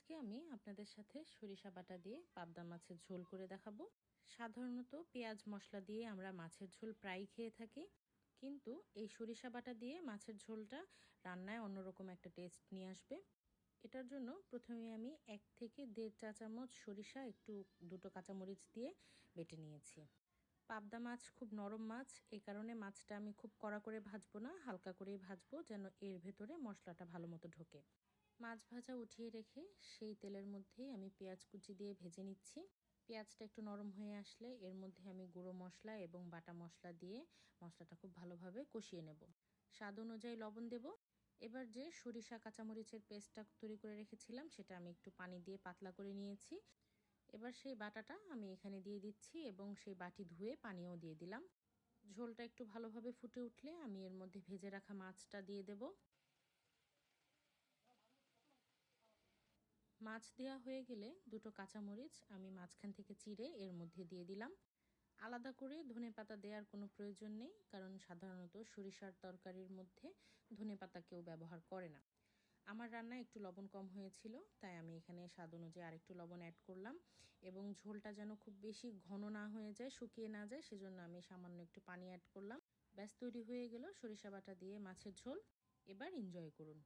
আজকে আমি আপনাদের সাথে সরিষা বাটা দিয়ে পাবদা মাছের ঝোল করে দেখাবো। সাধারণত পেঁয়াজ মশলা দিয়ে আমরা মাছের ঝোল প্রায় খেয়ে থাকি, কিন্তু এই সরিষা বাটা দিয়ে মাছের ঝোলটা রান্নায় অন্যরকম একটা টেস্ট নিয়ে আসবে। এটার জন্য প্রথমে আমি এক থেকে দেড় চা চামচ সরিষা, একটু দুটো কাঁচামরিচ দিয়ে বেটে নিয়েছি। পাবদা মাছ খুব নরম মাছ এই কারণে মাছটা আমি খুব কড়া করে ভাজবো না, হালকা করেই ভাজবো যেন এর ভেতরে মশলাটা ভালো মতো ঢোকে। মাছ ভাজা উঠিয়ে রেখে সেই তেলের মধ্যেই আমি পেঁয়াজ কুচি দিয়ে ভেজে নিচ্ছি। পেঁয়াজটা একটু নরম হয়ে আসলে এর মধ্যে আমি গুঁড়ো মশলা এবং বাটা মশলা দিয়ে মশলাটা খুব ভালোভাবে কষিয়ে নেব। স্বাদ অনুযায়ী লবণ দেব। এবার যে সরিষা, কাঁচামরিচের পেস্টটা তৈরি করে রেখেছিলাম সেটা আমি একটু পানি দিয়ে পাতলা করে নিয়েছি। এবার সেই বাটাটা আমি এখানে দিয়ে দিচ্ছি এবং সেই বাটি ধুয়ে পানিও দিয়ে দিলাম। ঝোলটা একটু ভালোভাবে ফুটে উঠলে আমি এর মধ্যে ভেজে রাখা মাছটা দিয়ে দেব। মাছ দেওয়া হয়ে গেলে দুটো কাঁচামরিচ আমি মাঝখান থেকে চিড়ে এর মধ্যে দিয়ে দিলাম। আলাদা করে ধনে পাতা দেওয়ার কোনো প্রয়োজন নেই, কারণ সাধারণত সরিষার তরকারির মধ্যে ধনে পাতা কেউ ব্যবহার করে না। আমার রান্না একটু লবণ কম হয়েছিল, তাই আমি এখানে স্বাদ অনুযায়ী আরেকটু লবণ অ্যাড করলাম এবং ঝোলটা যেন খুব বেশি ঘন না হয়ে যায়, শুকিয়ে না যায়, সেজন্য আমি সামান্য একটু পানি অ্যাড করলাম। ব্যাস, তৈরি হয়ে গেল সরিষা বাটা দিয়ে মাছের ঝোল। এবার এনজয় করুন।